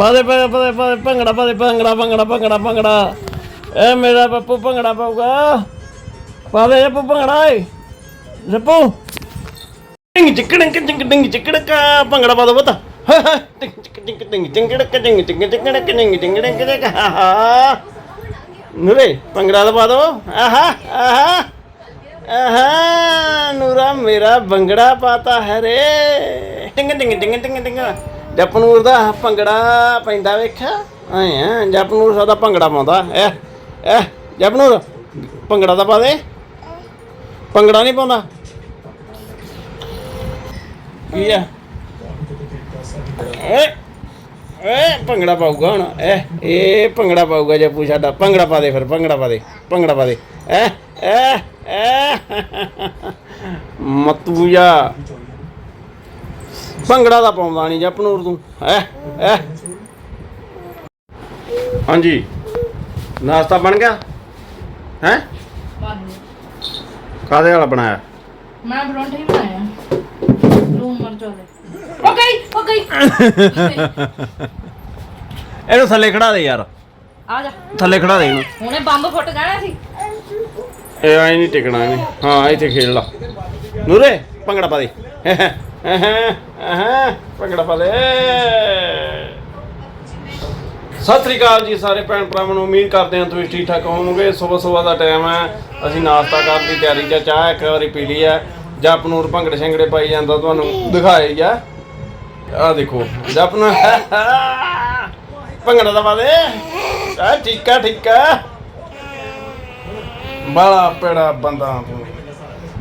ਪਾਦੇ ਦੇ ਪਾਦੇ ਭੰਗੜਾ ਪਾ ਭੰਗੜਾ ਭੰਗੜਾ ਭੰਗੜਾ ਭੰਗੜਾ ਇਹ ਮੇਰਾ ਪੱਪੂ ਭੰਗੜਾ ਪਾਊਗਾ ਪਾ ਦੇ ਪੱਪੂ ਭੰਗੜਾ ਏ ਜੱਪੂ ਟਿੰਗ ਚਿਕੜਿੰਗ ਟਿੰਗ ਟਿੰਗ ਚਿਕੜਕਾ ਭੰਗੜਾ ਪਾ ਦੋ ਬਤਾ ਟਿੰਗ ਚਿਕ ਟਿੰਗ ਚਿੰਗੜਕ ਟਿੰਗ ਟਿੰਗ ਚਿਕੜਕ ਟਿੰਗ ਟਿੰਗ ਟਿੰਗ ਹਾ ਨੂਰੇ ਭੰਗੜਾ ਤਾਂ ਪਾ ਦੋ ਆਹਾ ਆਹਾ ਆਹਾ ਨੂਰਾ ਮੇਰਾ ਭੰਗੜਾ ਪਾਤਾ ਹੈ ਰੇ ਟਿੰਗ ਟਿੰਗ ਟਿੰਗ ਟਿੰਗ ਟਿੰਗ ਜਪਨੂਰ ਦਾ ਭੰਗੜਾ ਪੈਂਦਾ ਵੇਖਿਆ? ਆਏ ਜਪਨੂਰ ਸਾਦਾ ਭੰਗੜਾ ਪਾਉਂਦਾ। ਐ ਐ, ਜਪਨੂਰ, ਭੰਗੜਾ ਤਾਂ ਪਾ ਦੇ। ਭੰਗੜਾ ਨਹੀਂ ਪਾਉਂਦਾ। ਕੀ ਆ? ਏ ਏ ਭੰਗੜਾ ਪਾਊਗਾ ਹੁਣ। ਐ, ਇਹ ਭੰਗੜਾ ਪਾਊਗਾ ਜੱਪੂ ਸਾਡਾ। ਭੰਗੜਾ ਪਾ ਦੇ ਫਿਰ, ਭੰਗੜਾ ਪਾ ਦੇ, ਭੰਗੜਾ ਪਾ ਦੇ। ਐ ਐ ਐ। ਮਤੂਜਾ। ਭੰਗੜਾ ਦਾ ਪਾਉਂਦਾ ਨਹੀਂ ਜਪਨੂਰ ਤੂੰ। ਐ ਐ ਹਾਂਜੀ। ਨਾਸ਼ਤਾ ਬਣ ਗਿਆ? ਹੈ? ਕਾਦੇ ਵਾਲਾ ਬਣਾਇਆ? ਮੈਂ ਪਰੌਂਠੇ ਹੀ ਬਣਾਇਆ ਲੂਣ ਮਿਰਚ ਵਾਲੇ। ਹੋ ਗਈ ਹੋ ਗਈ। ਇਹਨੂੰ ਥੱਲੇ ਖੜਾ ਦੇ ਯਾਰ। ਆ ਜਾ। ਥੱਲੇ ਖੜਾ ਦੇ ਇਹਨੂੰ। ਹੁਣੇ ਬੰਬ ਫੁੱਟ ਜਾਣਾ ਸੀ। ਇਹ ਆਈ ਨਹੀਂ ਟਿਕਣਾ ਇਹਨੇ। ਹਾਂ ਇੱਥੇ ਖੇਡ ਲਾ। ਨੂਰੇ ਭੰਗੜਾ ਪਾ ਦੇ। ਭੰਗੜਾ ਪਾ ਦੇ ਸਤਿ ਸ੍ਰੀ ਅਕਾਲ ਜੀ ਸਾਰੇ ਭੈਣ ਭਰਾਵਾਂ ਨੂੰ, ਉਮੀਦ ਕਰਦੇ ਹਾਂ ਤੁਸੀਂ ਠੀਕ ਠਾਕ ਹੋਵੋਗੇ। ਸਵੇਰ ਸਵੇਰ ਦਾ ਟਾਈਮ ਹੈ। ਅਸੀਂ ਨਾਸ਼ਤਾ ਕਰਨ ਦੀ ਤਿਆਰੀ ਜਾਂ ਚਾਹ ਇੱਕ ਵਾਰੀ ਪੀ ਲਈ ਹੈ। ਜਪ ਨੂਰ ਭੰਗੜੇ ਸ਼ੰਗੜੇ ਪਾਈ ਜਾਂਦਾ ਤੁਹਾਨੂੰ ਦਿਖਾਏ ਜਾ ਆ। ਦੇਖੋ, ਜਪ ਨੂੰ। ਭੰਗੜਾ ਦਾ ਪਾ ਦੇ। ਆ ਠੀਕ ਆ ਠੀਕ ਆ ਬੜਾ ਪੇੜਾ ਬੰਦਾ। ਤੂੰ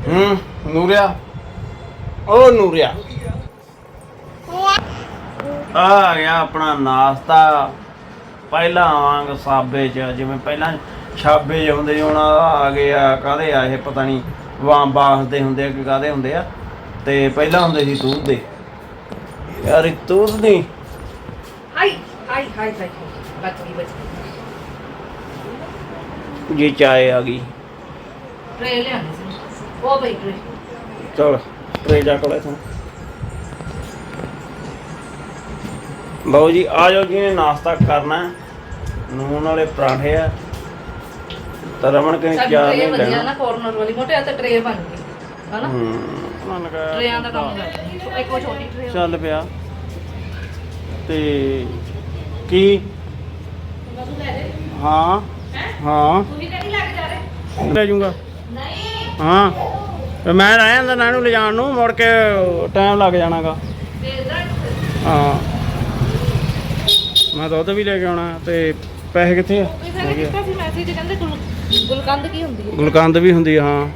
ਹੂੰ, ਨੂਰਿਆ। ਓ ਨੂਰਿਆ। ਆ ਗਿਆ ਆਪਣਾ ਨਾਸ਼ਤਾ। ਪਹਿਲਾਂ ਵਾਂਗ ਸਾਬੇ ਚ ਜਿਵੇਂ ਪਹਿਲਾਂ ਛਾਬੇ ਜਿਹੇ ਹੁੰਦੇ ਸੀ, ਹੁਣ ਆਹ ਆ ਗਏ ਆ ਕਾਦੇ ਆ ਇਹ ਪਤਾ ਨਹੀਂ ਵਾਂ ਬਾਸ ਦੇ ਹੁੰਦੇ ਆ ਕਿ ਕਾਦੇ ਹੁੰਦੇ ਆ। ਤੇ ਪਹਿਲਾਂ ਹੁੰਦੇ ਸੀ ਤੂਤ ਦੇ। ਯਾਰ ਇਹ ਤੂਤ ਨਹੀਂ ਹਾਈ ਹਾਈ ਹਾਈ ਹਾਈ। ਬਚ ਗਈ ਬਚ ਗਈ। ਜੀ ਚਾਏ ਆ ਗਈ। ਟਰੇ ਲਿਆਣੀ ਸੀ। ਉਹ ਬਈ ਟਰੇ। ਚਲ। ਟਰੇ ਜਾ ਕੋਲੇ ਤੂੰ। ਲਓ ਜੀ ਆ ਜਾਓ ਜੀ ਨੇ ਨਾਸ਼ਤਾ ਕਰਨਾ। ਨੂਨ ਵਾਲੇ ਪਰਾਂਠੇ ਆ। ਤਾਂ ਰਮਣ ਕੇ ਚਾਹ ਟਰੇ ਨਹੀਂ ਵਧੀਆ ਲੈਣਾ। ਨਾ ਕਾਰਨਰ ਵਾਲੀ ਮੋਟੇ ਆ ਤੇ ਟਰੇ ਬਣ ਗਈ। ਹਨਾ? ਹੂੰ ਮਨ ਲਗਾ ਟਰੇਆਂ ਦਾ ਕੰਮ ਕਰਦੇ ਸੋ ਇੱਕ ਉਹ ਛੋਟੀ ਟਰੇ ਚੱਲ ਪਿਆ। ਤੇ ਕੀ? ਹਾਂ ਹਾਂ? ਤੂੰ ਵੀ ਨਹੀਂ ਲੱਗ ਜਾ ਰਹੇ। ਲੈ ਜਾਊਂਗਾ ਨਹੀਂ। ਹਾਂ। ਮੈਂ ਰਹਿ ਜਾਂਦਾ ਨਾ ਇਹਨੂੰ ਲਿਜਾਣ ਨੂੰ ਮੁੜ ਕੇ ਟਾਈਮ ਲੱਗ ਜਾਣਾਗਾ। ਹਾਂ। ਮੈਂ ਦੁੱਧ ਵੀ ਲੈ ਕੇ ਆਉਣਾ ਤੇ ਪੈਸੇ ਕਿੱਥੇ ਆ? ਕਿਸੇ ਨੇ ਕੀਤਾ ਸੀ ਮੈਸੇਜ ਕਹਿੰਦੇ ਗੁਲ- ਗੁਲਕੰਦ ਕੀ ਹੁੰਦੀ ਹੈ ਗੁਲਕੰਦ ਵੀ ਹੁੰਦੀ ਆ ਹਾਂ।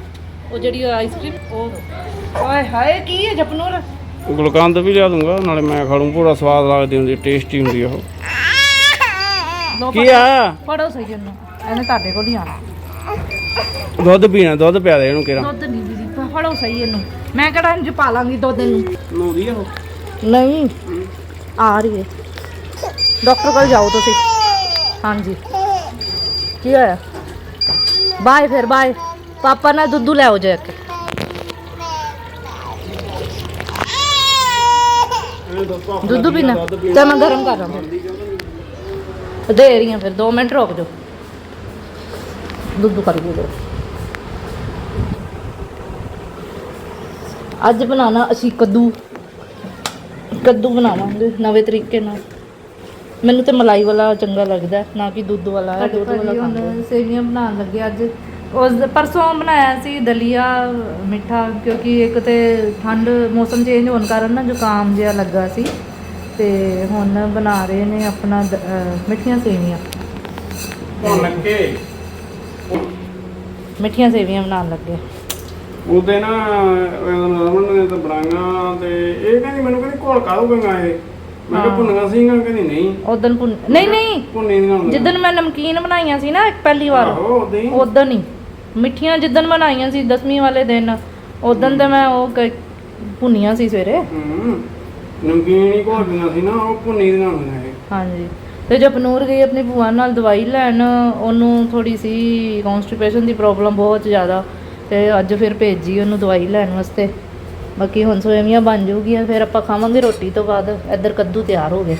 ਉਹ ਜਿਹੜੀ ਆਈਸਕ੍ਰੀਮ ਉਹ ਓਏ ਹਾਏ ਕੀ ਹੈ ਜਪਨੂਰ? ਗੁਲਕੰਦ ਵੀ ਲਿਆ ਦੂੰਗਾ ਨਾਲੇ ਮੈਂ ਖਾ ਲੂੰ ਪੂਰਾ ਸਵਾਦ ਲੱਗਦੀ ਹੁੰਦੀ ਟੇਸਟੀ ਹੁੰਦੀ ਆ ਉਹ। ਕੀ ਆ? ਪੜੋ ਸਹੀ ਇਹਨੂੰ ਇਹਨੇ ਤੁਹਾਡੇ ਕੋਲ ਹੀ ਆਣਾ ਦੁੱਧ ਪੀਣਾ ਦੁੱਧ ਪਿਆ ਦੇ ਇਹਨੂੰ ਕਿਰਾ। ਦੁੱਧ ਨਹੀਂ ਫੜੋ ਸਹੀ ਇਹਨੂੰ। ਮੈਂ ਕਿਹੜਾ ਇੰਜ ਪਾ ਲਾਂਗੀ ਦੁੱਧ ਇਹਨੂੰ ਨੋਦੀ ਆ ਉਹ। ਨਹੀਂ ਆ ਰਹੀ ਹੈ ਡਾਕਟਰ ਕੋਲ ਜਾਓ ਤੁਸੀਂ। ਹਾਂਜੀ। ਕੀ ਹੋਇਆ? ਬਾਏ ਫਿਰ ਬਾਏ। ਪਾਪਾ ਨਾਲ ਦੁੱਧ ਲੈ ਆਓ ਜਾ ਕੇ ਦੁੱਧ ਪੀਣਾ। ਤੇ ਮੈਂ ਗਰਮ ਕਰ ਰਹਾ ਦੇ ਰਹੀ ਹਾਂ ਫਿਰ 2 ਮਿੰਟ ਰੁਕ ਜਾਓ। ਦੁੱਧ ਕਰ ਦਿਓ ਅੱਜ ਬਣਾਣਾ ਅਸੀਂ ਕੱਦੂ। ਕੱਦੂ ਬਣਾਵਾਂਗੇ ਨਵੇਂ ਤਰੀਕੇ ਨਾਲ। ਮੈਨੂੰ ਤੇ ਮਲਾਈ ਵਾਲਾ ਚੰਗਾ ਲੱਗਦਾ ਨਾ ਕਿ ਦੁੱਧ ਵਾਲਾ ਦੁੱਧ ਵਾਲਾ ਖਾਂਦੇ ਸੇਵੀਆਂ ਬਣਾਉਣ ਲੱਗੇ ਅੱਜ। ਉਸ ਪਰਸੋਂ ਬਣਾਇਆ ਸੀ ਦਲੀਆ ਮਿੱਠਾ ਕਿਉਂਕਿ ਇੱਕ ਤੇ ਠੰਡ ਮੌਸਮ ਚੇਂਜ ਹੋਣ ਕਾਰਨ ਨਾ ਜ਼ੁਕਾਮ ਜਿਹਾ ਲੱਗਾ ਸੀ। ਤੇ ਹੁਣ ਬਣਾ ਰਹੇ ਨੇ ਆਪਣਾ ਮਿੱਠੀਆਂ ਸੇਵੀਆਂ। ਮਿੱਠੀਆਂ ਸੇਵੀਆਂ ਬਣਾਉਣ ਲੱਗੇ। ਉਹਦੇ ਨਾ ਰਮਨ ਨੇ ਤਾਂ ਬਣਾਈਆਂ ਤੇ ਇਹ ਕਹਿੰਦੀ ਮੈਨੂੰ ਕਹਿੰਦੀ ਘੋਲ ਕਾਹੂਗਾ ਇਹ। ਮੈਂ ਕਿਹਾ। ਭੁੰਨੀਆਂ ਸੀਗੀਆਂ ਕਹਿੰਦੀ ਨਹੀਂ। ਉਦੋਂ ਭੁੰਨ ਨਹੀਂ ਨਹੀਂ। ਭੁੰਨੀ ਦੀਆਂ ਹੁੰਦੀਆਂ। ਜਿੱਦਣ ਮੈਂ ਨਮਕੀਨ ਬਣਾਈਆਂ ਸੀ ਨਾ ਪਹਿਲੀ ਵਾਰ ਆਹੋ ਉਦੋਂ ਹੀ। ਉਦੋਂ ਹੀ। ਮਿੱਠੀਆਂ ਜਿੱਦਣ ਬਣਾਈਆਂ ਸੀ 10ਵੀਂ ਵਾਲੇ ਦਿਨ ਉਦੋਂ ਤੇ ਮੈਂ ਉਹ ਭੁੰਨੀਆਂ ਸੀ ਸਵੇਰੇ। ਹੂੰ ਨਮਕੀਨ ਹੀ ਘੋਲਦੀਆਂ ਸੀ ਨਾ ਉਹ ਭੁੰਨੀ ਦੀਆਂ ਹੁੰਦੀਆਂ ਇਹ। ਹਾਂਜੀ। ਤੇ ਜਪਨੂਰ ਗਈ ਆਪਣੀ ਭੂਆ ਨਾਲ ਦਵਾਈ ਲੈਣ ਉਹਨੂੰ ਥੋੜੀ ਸੀ ਕਨਸਟੀਪੇਸ਼ਨ ਦੀ ਪ੍ਰੋਬਲਮ ਬਹੁਤ ਜ਼ਿਆਦਾ। ਤੇ ਅੱਜ ਫਿਰ ਭੇਜੀ ਉਹਨੂੰ ਦਵਾਈ ਲੈਣ ਵਾਸਤੇ। ਬਾਕੀ ਹੁਣ ਸੋਇਮੀਆਂ ਬਣ ਜੂਗੀਆਂ ਫਿਰ ਆਪਾਂ ਖਾਵਾਂਗੇ ਰੋਟੀ ਤੋਂ ਬਾਅਦ। ਇੱਧਰ ਕੱਦੂ ਤਿਆਰ ਹੋ ਗਏ।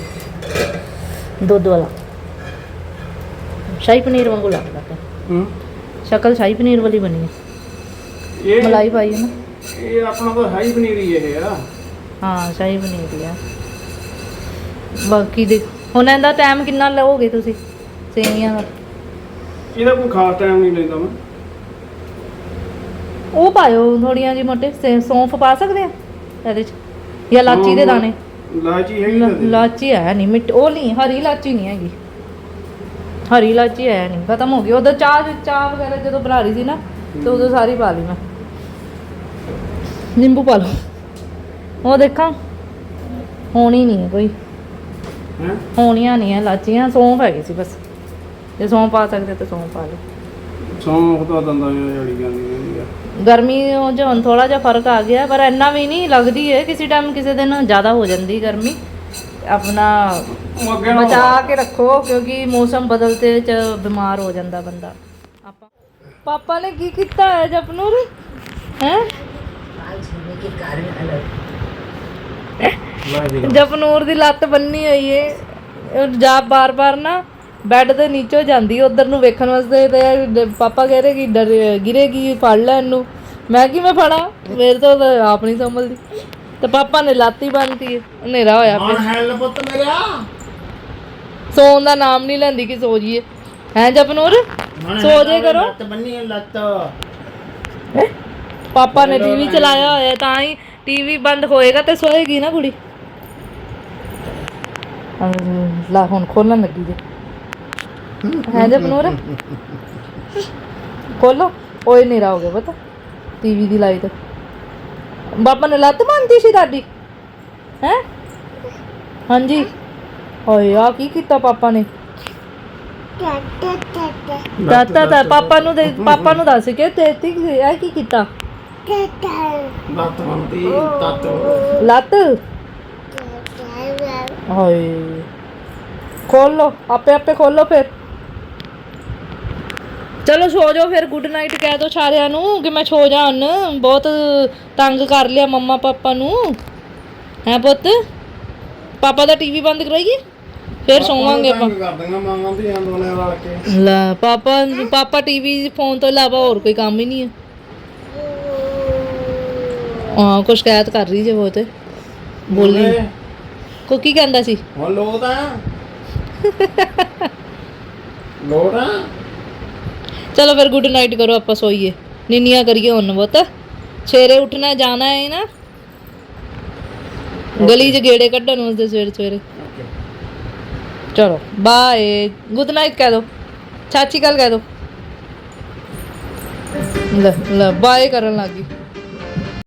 ਦੁੱਧ ਵਾਲਾ। ਸ਼ਾਹੀ ਪਨੀਰ ਵਾਂਗੂ ਲੱਗਦਾ ਪਿਆ। ਹੂੰ। ਸ਼ਕਲ ਸ਼ਾਹੀ ਪਨੀਰ ਵਾਲੀ ਬਣੀ ਹੈ। ਇਹ ਮਲਾਈ ਪਾਈ ਹੈ ਨਾ। ਇਹ ਆਪਣਾ ਤਾਂ ਹਾਈ ਪਨੀਰ ਹੀ ਇਹ ਆ। ਹਾਂ ਸ਼ਾਹੀ ਪਨੀਰ ਹੀ ਆ। ਬਾਕੀ ਦੇ ਹੁਣ ਇਹਦਾ ਟਾਈਮ ਕਿੰਨਾ ਲਓਗੇ ਤੁਸੀਂ? ਸੇਵੀਆਂ ਦਾ। ਇਹਦਾ ਕੋਈ ਖਾਸ ਟਾਈਮ ਨਹੀਂ ਲੈਂਦਾ ਮੈਂ। ਉਹ ਪਾਇਓ ਥੋੜੀਆਂ ਜਿਹੀ ਮੋਟੇ ਸੇ- ਸੌਂਫ ਪਾ ਸਕਦੇ ਆ ਇਹਦੇ ਚ? ਜਾਂ ਲਾਚੀ ਦੇ ਦਾਣੇ? ਲਾਚੀ ਹੈਗੀ ਨਾ ਇਹਦੇ? ਲਾਚੀ ਹੈ ਨਹੀਂ ਮਿੱਟ ਉਹ ਨਹੀਂ ਹਰੀ ਲਾਚੀ ਨਹੀਂ ਹੈਗੀ। ਹਰੀ ਲਾਚੀ ਹੈ ਨਹੀਂ ਖਤਮ ਹੋ ਗਈ। ਉਦੋਂ ਚਾਹ ਚਾਹ ਵਗੈਰਾ ਜਦੋਂ ਬਣਾ ਰਹੀ ਸੀ ਨਾ ਤੇ ਉਦੋਂ ਸਾਰੀ ਪਾ ਲਈ ਮੈਂ। ਨਿੰਬੂ ਪਾ ਲਓ। ਉਹ ਦੇਖਾਂ। ਹੋਣੀ ਨਹੀਂ ਹੈ ਕੋਈ। ਹੈਂ? ਹੋਣੀਆਂ ਨਹੀਂ ਹੈ ਲਾਚੀਆਂ ਸੌਂਫ ਹੈਗੀ ਸੀ ਬਸ। ਜੇ ਸੌਂਫ ਪਾ ਸਕਦੇ ਤਾਂ ਸੌਂਫ ਪਾ ਲਓ। ਸੌਂਫ ਤਾਂ ਦੰਦਾਂ ਜੜੀ ਜਾਂਦੀ ਆ ਗਰਮੀ ਹੁਣ ਥੋੜਾ ਜਿਹਾ ਫ਼ਰਕ ਆ ਗਿਆ ਪਰ ਇੰਨਾ ਵੀ ਨਹੀਂ ਲੱਗਦੀ ਹੈ ਕਿਸੇ ਟਾਈਮ ਕਿਸੇ ਦਿਨ ਜ਼ਿਆਦਾ ਹੋ ਜਾਂਦੀ ਗਰਮੀ। ਆਪਣਾ ਬਚਾ ਕੇ ਰੱਖੋ ਕਿਉਂਕਿ ਮੌਸਮ ਬਦਲਤੇ ਚ ਬਿਮਾਰ ਹੋ ਜਾਂਦਾ ਬੰਦਾ। ਆਪਾਂ ਪਾਪਾ ਨੇ ਕੀ ਕੀਤਾ ਹੈ ਜਪਨੂਰ? ਹੈ? ਜੀ। ਜਪਨੂਰ ਦੀ ਲੱਤ ਬੰਨੀ ਹੋਈ ਏ। ਜਾ ਬਾਰ-ਬਾਰ ਨਾ ਬੈੱਡ ਦੇ ਨੀਚੇ ਜਾਂਦੀ ਉਧਰ ਨੂੰ ਵੇਖਣ ਵਾਸਤੇ ਤੇ ਪਾਪਾ ਕਹਿ ਰਹੇ ਕਿ ਡਰ ਗਿਰੇਗੀ ਫੜ ਲੈ ਇਹਨੂੰ। ਮੈਂ ਕਿਵੇਂ ਫੜਾਂ? ਮੇਰੇ ਤੋਂ ਤਾਂ ਆਪ ਨਹੀਂ ਸੰਭਲਦੀ। ਤੇ ਪਾਪਾ ਨੇ ਲਾਤੀ ਬੰਨਤੀ ਹਨੇਰਾ ਹੋਇਆ ਮਨ ਹੈਲ ਪੁੱਤ ਮੇਰਾ। ਸੌਣ ਦਾ ਨਾਮ ਨਹੀਂ ਲੈਂਦੀ ਕਿ ਸੋ ਜੀਏ ਹੈ ਜਪਨੂਰ? ਸੋ ਜੇ ਕਰੋ। ਲੱਤ ਬੰਨੀ ਲੱਤ। ਪਾਪਾ ਨੇ ਟੀਵੀ ਚਲਾਇਆ ਹੋਇਆ ਤਾਂ ਹੀ ਟੀਵੀ ਬੰਦ ਹੋਏਗਾ ਤੇ ਸੋਏਗੀ ਨਾ ਕੁੜੀ। ਲਾ ਹੁਣ ਖੋਲਣ ਲੱਗੀ ਜੇ। ਹੈ ਜਪਨੂਰ ਖੋਲੋ। ਓਏ ਨੇਰਾ ਹੋ ਗਿਆ ਪਤਾ। ਟੀਵੀ ਦੀ ਲਾਈਟ। ਪਾਪਾ ਨੇ ਲੱਤ ਬੰਨਤੀ ਸੀ ਤੁਹਾਡੀ? ਹੈ? ਹਾਂਜੀ। ਓਏ ਆ ਕੀ ਕੀਤਾ ਪਾਪਾ ਨੇ? ਦਾਤਾ ਤਾਂ ਪਾਪਾ ਨੂੰ ਦੇ ਪਾਪਾ ਨੂੰ ਦੱਸ ਕੇ ਤੇ ਤੇ ਇਹ ਕੀ ਕੀਤਾ? ਲੱਤ ਬੰਦੀ ਤੱਤ। ਲੱਤ? ਹਾਏ। ਖੋਲੋ। ਆਪੇ ਆਪੇ ਖੋਲੋ ਫਿਰ। ਚਲੋ ਸੋ ਜਾਓ ਫਿਰ ਗੁੱਡ ਨਾਈਟ ਕਹਿ ਦੋ ਸਾਰਿਆਂ ਨੂੰ ਕਿ ਮੈਂ ਸੋ ਜਾ ਹੁਣ। ਬਹੁਤ ਤੰਗ ਕਰ ਲਿਆ ਮੰਮਾ ਪਾਪਾ ਨੂੰ। ਹੈ ਪੁੱਤ? ਪਾਪਾ ਦਾ ਟੀਵੀ ਬੰਦ ਕਰਾਈਏ? ਫਿਰ ਸੋਵਾਂਗੇ ਆਪਾਂ। ਕਰ ਦਿੰਗਾ ਮਾਮਾ ਦੀ ਦੋਨੇ ਰਲ ਕੇ। ਲੈ ਪਾਪਾ ਪਾਪਾ ਟੀਵੀ ਫੋਨ ਤੋਂ ਇਲਾਵਾ ਹੋਰ ਕੋਈ ਕੰਮ ਹੀ ਨਹੀਂ ਹੈ। ਹਾਂ ਕੁਛ ਸ਼ਿਕਾਇਤ ਕਰ ਰਹੀ ਜੇ ਬਹੁਤ। ਬੋਲੀ। ਕੋ ਕੀ ਕਹਿੰਦਾ ਸੀ? ਹੁਣ ਲੋਟ ਆ? ਚਲੋ ਫਿਰ ਗੁੱਡ ਨਾਈਟ ਕਰੋ ਆਪਾਂ ਸੋਈਏ। ਨਿੰਨੀਆਂ ਕਰੀਏ ਹੁਣ ਬਹੁਤ। ਸਵੇਰੇ ਉੱਠਣਾ ਜਾਣਾ ਹੈ ਨਾ। ਗਲੀ 'ਚ ਗੇੜੇ ਕੱਢਣ ਉਸਦੇ ਸਵੇਰੇ ਸਵੇਰੇ। ਚਲੋ ਬਾਏ ਗੁੱਡ ਨਾਈਟ ਕਹਿ ਦੋ। ਚਾਚੀ ਕੱਲ ਕਹਿ ਦੋ। ਲੈ ਲੈ ਬਾਏ ਕਰਨ ਲੱਗੀ